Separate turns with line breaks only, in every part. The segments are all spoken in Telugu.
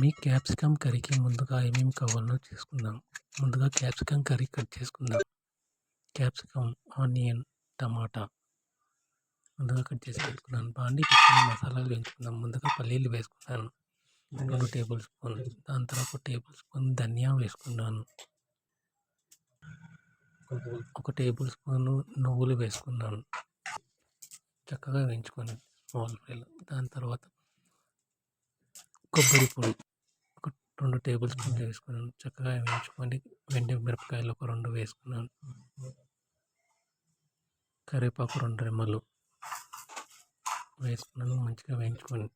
మీ క్యాప్సికమ్ కర్రీకి ముందుగా ఏమేమి కావాలో చేసుకుందాం. ముందుగా క్యాప్సికమ్ కర్రీ కట్ చేసుకుందాం. క్యాప్సికమ్ ఆనియన్ టమాటా ముందుగా కట్ చేసి పెట్టుకున్నాను. బాండి పెట్టుకుని మసాలాలు వేయించుకుందాం. ముందుగా పల్లీలు వేసుకున్నాను. రెండు టేబుల్ స్పూన్. దాని తర్వాత ఒక టేబుల్ స్పూన్ ధనియా వేసుకున్నాను. ఒక టేబుల్ స్పూన్ నువ్వులు వేసుకున్నాను. చక్కగా వేయించుకొని స్మాల్ ఫ్రైలో దాని తర్వాత కొబ్బరి పొడి. రెండు టేబుల్ స్పూన్లు వేసుకున్నాను. చక్కగా వేయించుకొని వెండి మిరపకాయలు ఒక రెండు వేసుకున్నాను. కరివేపాకు రెండు రెమ్మలు వేసుకున్నాను. మంచిగా వేయించుకొని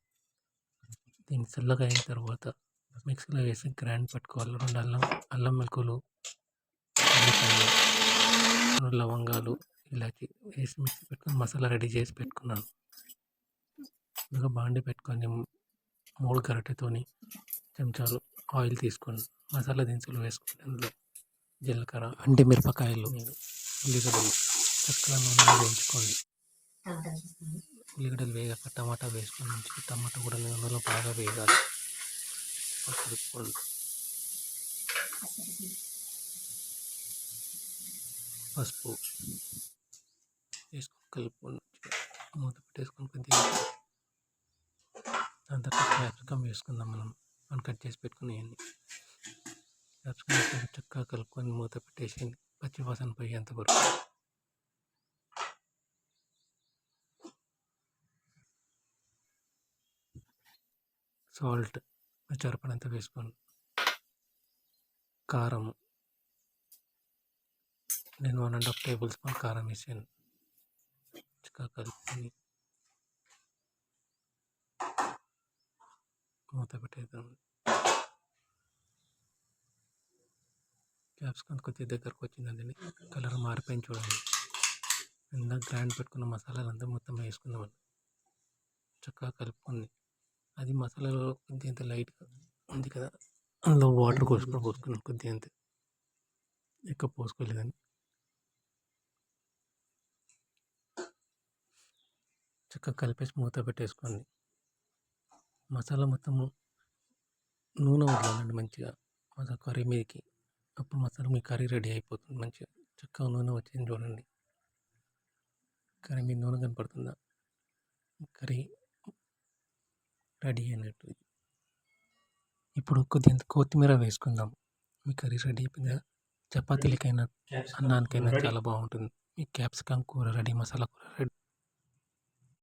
దీన్ని చల్లగా అయిన తర్వాత మిక్సీలో వేసి గ్రైండ్ పెట్టుకోవాలి. రెండు అల్లం అల్లం మెలకులు రెండు లవంగాలు ఇలాచి వేసి మిక్సీ పెట్టుకొని మసాలా రెడీ చేసి పెట్టుకున్నాను. ఇంకా బాండి పెట్టుకొని మూడు గరిటెతోని చెంచాలు ఆయిల్ తీసుకొని మసాలా దినుసులు వేసుకొని అందులో జీలకర్ర అంటి మిరపకాయలు. ఉల్లిగడ్డలు చక్కగా నూనెలో వేయించుకోండి ఉల్లిగడ్డలు వేగాక టమాటా వేసుకొని టమాటా కూడా నూనెలో బాగా వేగాలి. కలుపుకోండి పసుపు వేసుకొని కలుపుకొని మూత పెట్టేసుకొని కొద్దిగా దాని తర్వాత క్యాప్సికమ్ వేసుకుందాం మనం. మనం కట్ చేసి పెట్టుకునేయండి క్యాప్సికమ్ చక్కగా కలుపుకొని మూత పెట్టేసేయండి పచ్చి వాసన పోయేంత వరకు. సాల్ట్ సరిపడంత వేసుకోండి కారం. నేను one and half tablespoon కారం వేసాను. చక్కగా కలుపుకొని మూత పెట్టేద్దాం క్యాప్సికమ్ కొద్దిగా దగ్గరకు వచ్చిందండి. కలర్ మారిపోయింది చూడండి. ఇందాక గ్రైండ్ పెట్టుకున్న మసాలాలు అంతా మొత్తం వేసుకుందాం చక్కగా కలుపుకొని. అది మసాలాలో కొద్దిగా ఎంత లైట్గా ఉంది కదా. అందులో వాటర్ పోసుకొని పోసుకున్నాం కొద్దిగా అంతే. ఎక్కువ పోసుకోలేదని చక్కగా కలిపేసి మూత పెట్టేసుకోండి. మసాలా మొత్తము నూనె వదలాలండి మంచిగా. మసాలా కర్రీ మీదకి. అప్పుడు మసాలా మీ కర్రీ రెడీ అయిపోతుంది మంచిగా. చక్కగా నూనె వచ్చింది చూడండి. కర్రీ మీ నూనె కనపడుతుందా? కర్రీ రెడీ అయినట్టు. ఇప్పుడు కొద్దిగా కొత్తిమీర వేసుకుందాం. మీ కర్రీ రెడీ అయిపోయిందా? చపాతీలకైనా అన్నానికైనా చాలా బాగుంటుంది. మీ క్యాప్సికమ్ కూర రెడీ మసాలా కూర రెడీ.